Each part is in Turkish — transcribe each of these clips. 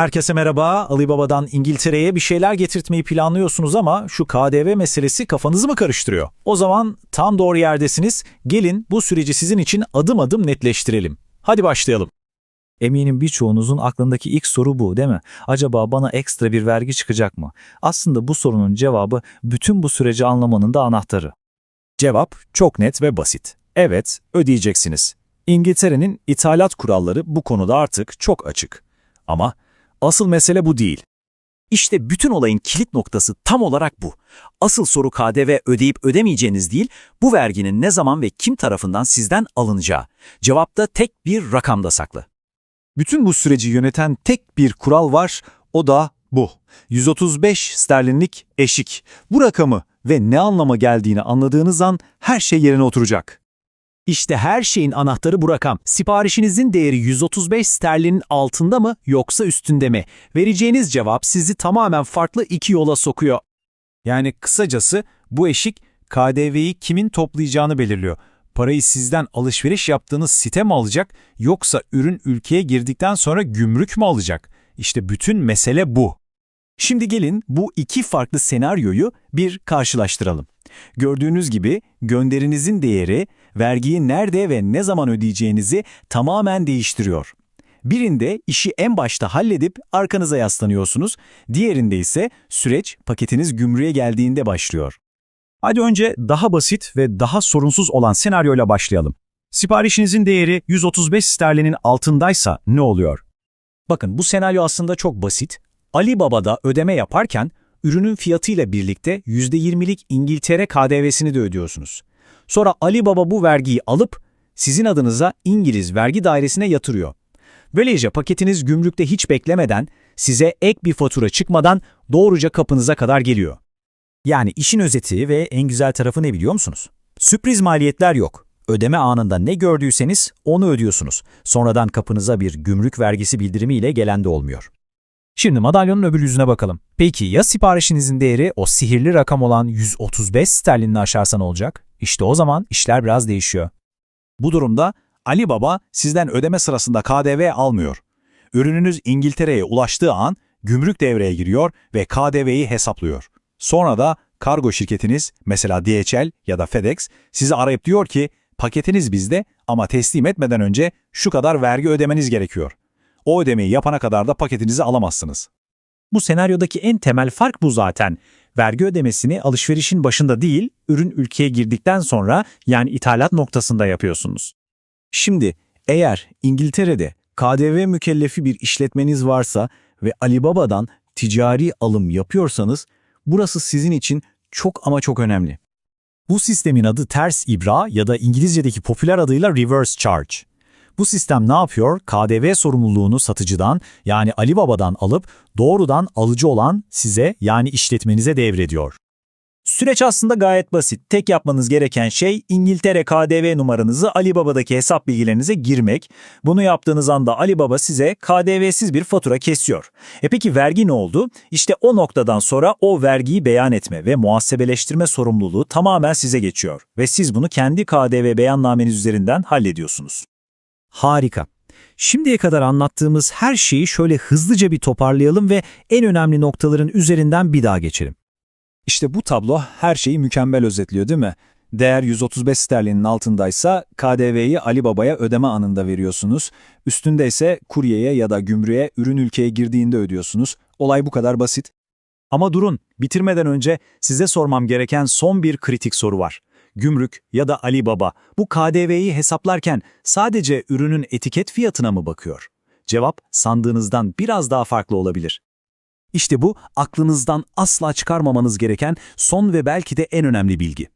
Herkese merhaba. Ali Baba'dan İngiltere'ye bir şeyler getirtmeyi planlıyorsunuz ama şu KDV meselesi kafanızı mı karıştırıyor? O zaman tam doğru yerdesiniz. Gelin bu süreci sizin için adım adım netleştirelim. Hadi başlayalım. Eminim birçoğunuzun aklındaki ilk soru bu değil mi? Acaba bana ekstra bir vergi çıkacak mı? Aslında bu sorunun cevabı bütün bu süreci anlamanın da anahtarı. Cevap çok net ve basit. Evet, ödeyeceksiniz. İngiltere'nin ithalat kuralları bu konuda artık çok açık. Ama asıl mesele bu değil. İşte bütün olayın kilit noktası tam olarak bu. Asıl soru KDV ödeyip ödemeyeceğiniz değil, bu verginin ne zaman ve kim tarafından sizden alınacağı. Cevapta tek bir rakamda saklı. Bütün bu süreci yöneten tek bir kural var, o da bu. 135 sterlinlik eşik. Bu rakamı ve ne anlama geldiğini anladığınız an her şey yerine oturacak. İşte her şeyin anahtarı bu rakam. Siparişinizin değeri 135 sterlinin altında mı yoksa üstünde mi? Vereceğiniz cevap sizi tamamen farklı iki yola sokuyor. Yani kısacası bu eşik KDV'yi kimin toplayacağını belirliyor. Parayı sizden alışveriş yaptığınız site mi alacak yoksa ürün ülkeye girdikten sonra gümrük mü alacak? İşte bütün mesele bu. Şimdi gelin bu iki farklı senaryoyu bir karşılaştıralım. Gördüğünüz gibi gönderinizin değeri vergiyi nerede ve ne zaman ödeyeceğinizi tamamen değiştiriyor. Birinde işi en başta halledip arkanıza yaslanıyorsunuz, diğerinde ise süreç paketiniz gümrüğe geldiğinde başlıyor. Hadi önce daha basit ve daha sorunsuz olan senaryoyla başlayalım. Siparişinizin değeri 135 sterlinin altındaysa ne oluyor? Bakın bu senaryo aslında çok basit. Ali Baba'da ödeme yaparken ürünün fiyatıyla birlikte %20'lik İngiltere KDV'sini de ödüyorsunuz. Sonra Ali Baba bu vergiyi alıp sizin adınıza İngiliz vergi dairesine yatırıyor. Böylece paketiniz gümrükte hiç beklemeden, size ek bir fatura çıkmadan doğruca kapınıza kadar geliyor. Yani işin özeti ve en güzel tarafı ne biliyor musunuz? Sürpriz maliyetler yok. Ödeme anında ne gördüyseniz onu ödüyorsunuz. Sonradan kapınıza bir gümrük vergisi bildirimiyle gelen de olmuyor. Şimdi madalyonun öbür yüzüne bakalım. Peki ya siparişinizin değeri o sihirli rakam olan 135 sterlinini aşarsa ne olacak? İşte o zaman işler biraz değişiyor. Bu durumda Ali Baba sizden ödeme sırasında KDV almıyor. Ürününüz İngiltere'ye ulaştığı an gümrük devreye giriyor ve KDV'yi hesaplıyor. Sonra da kargo şirketiniz mesela DHL ya da FedEx sizi arayıp diyor ki paketiniz bizde ama teslim etmeden önce şu kadar vergi ödemeniz gerekiyor. O ödemeyi yapana kadar da paketinizi alamazsınız. Bu senaryodaki en temel fark bu zaten. Vergi ödemesini alışverişin başında değil, ürün ülkeye girdikten sonra yani ithalat noktasında yapıyorsunuz. Şimdi eğer İngiltere'de KDV mükellefi bir işletmeniz varsa ve Alibaba'dan ticari alım yapıyorsanız burası sizin için çok ama çok önemli. Bu sistemin adı ters ibra ya da İngilizce'deki popüler adıyla reverse charge. Bu sistem ne yapıyor? KDV sorumluluğunu satıcıdan yani Ali Baba'dan alıp doğrudan alıcı olan size yani işletmenize devrediyor. Süreç aslında gayet basit. Tek yapmanız gereken şey İngiltere KDV numaranızı Ali Baba'daki hesap bilgilerinize girmek. Bunu yaptığınız anda Ali Baba size KDV'siz bir fatura kesiyor. E peki vergi ne oldu? İşte o noktadan sonra o vergiyi beyan etme ve muhasebeleştirme sorumluluğu tamamen size geçiyor. Ve siz bunu kendi KDV beyannameniz üzerinden hallediyorsunuz. Harika. Şimdiye kadar anlattığımız her şeyi şöyle hızlıca bir toparlayalım ve en önemli noktaların üzerinden bir daha geçelim. İşte bu tablo her şeyi mükemmel özetliyor değil mi? Değer 135 sterlinin altındaysa KDV'yi Ali Baba'ya ödeme anında veriyorsunuz. Üstünde ise kuryeye ya da gümrüğe ürün ülkeye girdiğinde ödüyorsunuz. Olay bu kadar basit. Ama durun, bitirmeden önce size sormam gereken son bir kritik soru var. Gümrük ya da Ali Baba bu KDV'yi hesaplarken sadece ürünün etiket fiyatına mı bakıyor? Cevap sandığınızdan biraz daha farklı olabilir. İşte bu aklınızdan asla çıkarmamanız gereken son ve belki de en önemli bilgi.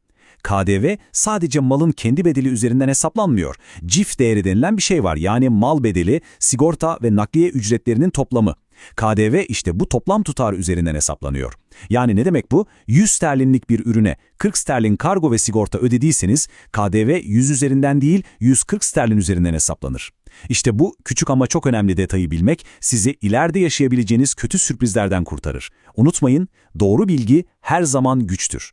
KDV sadece malın kendi bedeli üzerinden hesaplanmıyor. CIF değeri denilen bir şey var yani mal bedeli, sigorta ve nakliye ücretlerinin toplamı. KDV işte bu toplam tutar üzerinden hesaplanıyor. Yani ne demek bu? 100 sterlinlik bir ürüne 40 sterlin kargo ve sigorta ödediyseniz KDV 100 üzerinden değil 140 sterlin üzerinden hesaplanır. İşte bu küçük ama çok önemli detayı bilmek sizi ileride yaşayabileceğiniz kötü sürprizlerden kurtarır. Unutmayın, doğru bilgi her zaman güçtür.